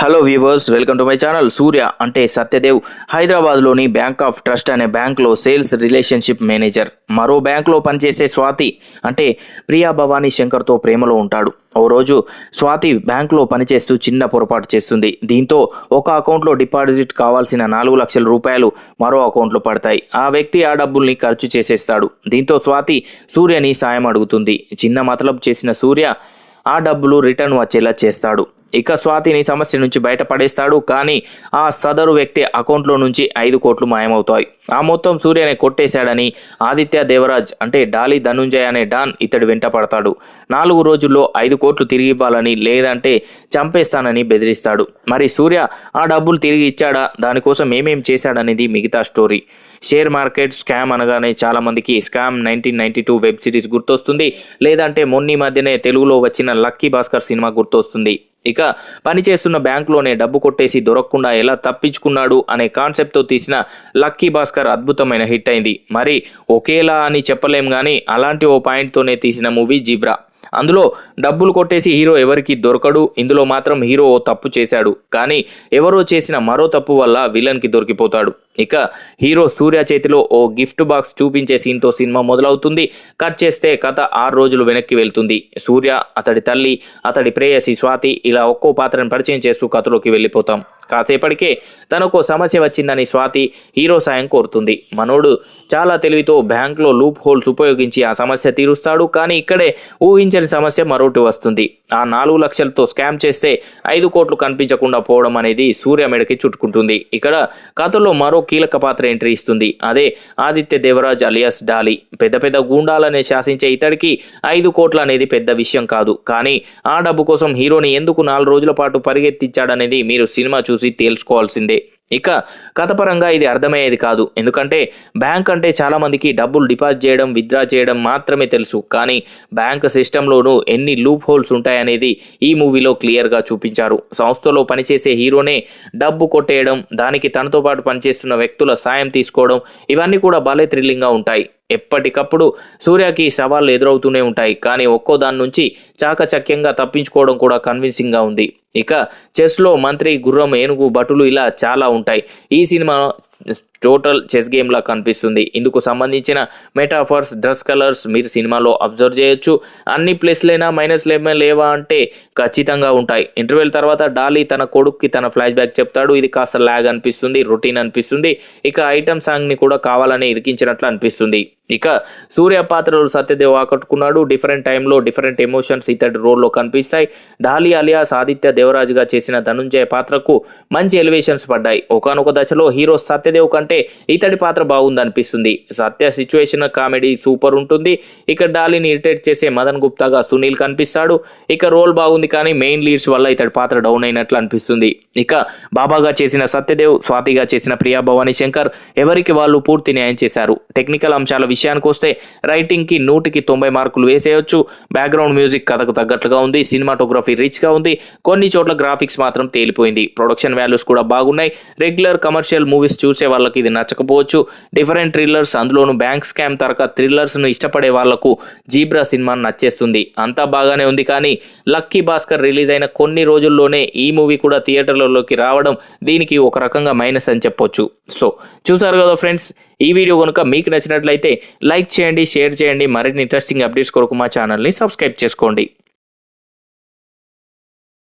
Hello viewers welcome to my channel Surya అంటే సత్యదేవ్ హైదరాబాద్లోని bank of trust అనే బ్యాంక్లో సేల్స్ రిలేషన్షిప్ మేనేజర్. మరో బ్యాంక్లో పనిచేసే స్వాతి అంటే ప్రియా భవానీ శంకర్తో ప్రేమలో ఉంటాడు. ఓ రోజు స్వాతి బ్యాంక్లో పనిచేస్తూ చిన్న పొరపాటు చేస్తుంది. దీంతో ఒక అకౌంట్లో డిపాజిట్ కావాల్సిన నాలుగు లక్షల రూపాయలు మరో అకౌంట్లో పడతాయి. ఆ వ్యక్తి ఆ డబ్బుల్ని ఖర్చు చేసేస్తాడు. దీంతో స్వాతి సూర్యని సాయం అడుగుతుంది. చిన్న మతలబ్ చేసిన సూర్య ఆ డబ్బులు రిటర్న్ వచ్చేలా చేస్తాడు. ఇక స్వాతిని సమస్య నుంచి బయటపడేస్తాడు కానీ ఆ సదరు వ్యక్తి అకౌంట్లో నుంచి ఐదు కోట్లు మాయమవుతాయి. ఆ మొత్తం సూర్యని కొట్టేశాడని ఆదిత్య దేవరాజ్ అంటే డాలి ధనుంజయ్ అనే డాన్ ఇతడు వెంట పడతాడు. నాలుగు రోజుల్లో ఐదు కోట్లు తిరిగి ఇవ్వాలని లేదంటే చంపేస్తానని బెదిరిస్తాడు. మరి సూర్య ఆ డబ్బులు తిరిగి ఇచ్చాడా? దానికోసం ఏమేం చేశాడనేది మిగతా స్టోరీ. షేర్ మార్కెట్ స్కామ్ అనగానే చాలా మందికి scam nineteen ninety two web series గుర్తొస్తుంది. లేదంటే మొన్నీ మధ్యనే తెలుగులో వచ్చిన లక్కీ భాస్కర్ సినిమా గుర్తొస్తుంది. ఇక పనిచేస్తున్న బ్యాంకులోనే డబ్బు కొట్టేసి దొరకకుండా ఎలా తప్పించుకున్నాడు అనే కాన్సెప్ట్తో తీసిన లక్కీ భాస్కర్ అద్భుతమైన హిట్ అయింది. మరి ఒకేలా అని చెప్పలేం కానీ అలాంటి ఓ పాయింట్తోనే తీసిన మూవీ జిబ్రా. అందులో డబ్బులు కొట్టేసి హీరో ఎవరికి దొరకడు ఇందులో మాత్రం హీరో ఓ తప్పు చేశాడు. కానీ ఎవరో చేసిన మరో తప్పు వల్ల విలన్కి దొరికిపోతాడు. ఇక హీరో సూర్య చేతిలో ఓ గిఫ్ట్ బాక్స్ చూపించే సీన్తో సినిమా మొదలవుతుంది. కట్ చేస్తే కథ ఆరు రోజులు వెనక్కి వెళ్తుంది. సూర్య అతడి తల్లి అతడి ప్రేయసి స్వాతి ఇలా ఒక్కో పాత్రను పరిచయం చేస్తూ కథలోకి వెళ్ళిపోతాం. కాసేపటికే తనకు సమస్య వచ్చిందని స్వాతి హీరో సాయం కోరుతుంది. మనోడు చాలా తెలివితో బ్యాంక్లో లూప్ హోల్స్ ఉపయోగించి ఆ సమస్య తీరుస్తాడు. కానీ ఇక్కడే ఊహించని సమస్య మరొకటి వస్తుంది. ఆ నాలుగు లక్షలతో స్కామ్ చేస్తే ఐదు కోట్లు కనిపించకుండా పోవడం అనేది సూర్య మెడకి చుట్టుకుంటుంది. ఇక్కడ కథలో మరో కీలక పాత్ర ఎంట్రీ ఇస్తుంది. అదే ఆదిత్య దేవరాజ్ అలియాస్ డాలి. పెద్ద పెద్ద గూండాలనే శాసించే ఇతడికి ఐదు కోట్లు అనేది పెద్ద విషయం కాదు. కానీ ఆ డబ్బు కోసం హీరోని ఎందుకు నాలుగు రోజుల పాటు పరిగెత్తించాడనేది మీరు సినిమా చూసి తేల్చుకోవాల్సిందే. ఇక కథపరంగా ఇది అర్థమయ్యేది కాదు. ఎందుకంటే బ్యాంక్ అంటే చాలామందికి డబ్బులు డిపాజిట్ చేయడం విత్డ్రా చేయడం మాత్రమే తెలుసు. కానీ బ్యాంక్ సిస్టంలోనూ ఎన్ని లూప్ హోల్స్ ఉంటాయనేది ఈ మూవీలో క్లియర్గా చూపించారు. సంస్థలో పనిచేసే హీరోనే డబ్బు కొట్టేయడం దానికి తనతో పాటు పనిచేస్తున్న వ్యక్తుల సాయం తీసుకోవడం ఇవన్నీ కూడా భలే థ్రిల్లింగ్గా ఉంటాయి. ఎప్పటికప్పుడు సూర్యకి సవాళ్ళు ఎదురవుతూనే ఉంటాయి. కానీ ఒక్కో దాని నుంచి చాకచక్యంగా తప్పించుకోవడం కూడా కన్విన్సింగ్గా ఉంది. ఇక చెస్లో మంత్రి గుర్రం ఏనుగు భటులు ఇలా చాలా ఉంటాయి. ఈ సినిమా టోటల్ చెస్ గేమ్లా కనిపిస్తుంది. ఇందుకు సంబంధించిన మెటాఫర్స్ డ్రెస్ కలర్స్ మీరు సినిమాలో అబ్జర్వ్ చేయొచ్చు. అన్ని ప్లస్లైనా మైనస్లేమో లేవా అంటే ఖచ్చితంగా ఉంటాయి. ఇంటర్వెల్ తర్వాత డాలీ తన కొడుక్కి తన ఫ్లాష్ బ్యాక్ చెప్తాడు. ఇది కాస్త ల్యాగ్ అనిపిస్తుంది రొటీన్ అనిపిస్తుంది. ఇక ఐటమ్ సాంగ్ని కూడా కావాలని ఇరికించినట్లు అనిపిస్తుంది. ఇక సూర్య పాత్రలు సత్యదేవ్ ఆకట్టుకున్నాడు. డిఫరెంట్ టైంలో డిఫరెంట్ ఎమోషన్స్ ఇతడి రోల్లో కనిపిస్తాయి. డాలి అలియాస్ ఆదిత్య దేవరాజుగా చేసిన ధనుంజయ పాత్రకు మంచి ఎలివేషన్స్ పడ్డాయి. ఒకనొక దశలో హీరో సత్యదేవ్ కంటే అంటే ఇతడి పాత్ర బాగుంది అనిపిస్తుంది సత్య సిచ్యువేషన్ కామెడీ సూపర్ ఉంటుంది. ఇక డాలిని ఇరిటేట్ చేసే మదన్ గుప్తాగా సునీల్ కనిపిస్తాడు. ఇక రోల్ బాగుంది కానీ మెయిన్ లీడ్స్ వల్ల ఇతడి పాత్ర డౌన్ అయినట్లు అనిపిస్తుంది. ఇక బాబాగా చేసిన సత్యదేవ్ స్వాతిగా చేసిన ప్రియా భవానీ శంకర్ ఎవరికి వాళ్ళు పూర్తి న్యాయం చేశారు? టెక్నికల్ అంశాల విషయానికి వస్తే రైటింగ్కి నూటికి తొంభై మార్కులు వేసేయొచ్చు. బ్యాక్గ్రౌండ్ మ్యూజిక్ కథకు తగ్గట్లుగా ఉంది. సినిమాటోగ్రఫీ రిచ్గా ఉంది. కొన్ని చోట్ల గ్రాఫిక్స్ మాత్రం తేలిపోయింది. ప్రొడక్షన్ వాల్యూస్ కూడా బాగున్నాయి. రెగ్యులర్ కమర్షియల్ మూవీస్ చూసే వాళ్ళకి వాళ్ళకి ఇది నచ్చకపోవచ్చు. డిఫరెంట్ థ్రిల్లర్స్ అందులోను బ్యాంక్ స్కామ్ తరక థ్రిల్లర్స్ను ఇష్టపడే వాళ్ళకు జీబ్రా సినిమా నచ్చేస్తుంది. అంతా బాగానే ఉంది కానీ లక్కీ భాస్కర్ రిలీజ్ అయిన కొన్ని రోజుల్లోనే ఈ మూవీ కూడా థియేటర్లలోకి రావడం దీనికి ఒక రకంగా మైనస్ అని చెప్పొచ్చు. సో చూసారు కదా ఫ్రెండ్స్ ఈ వీడియో కనుక మీకు నచ్చినట్లయితే లైక్ చేయండి షేర్ చేయండి. మరిన్ని ఇంట్రెస్టింగ్ అప్డేట్స్ కొరకు మా ఛానల్ని సబ్స్క్రైబ్ చేసుకోండి.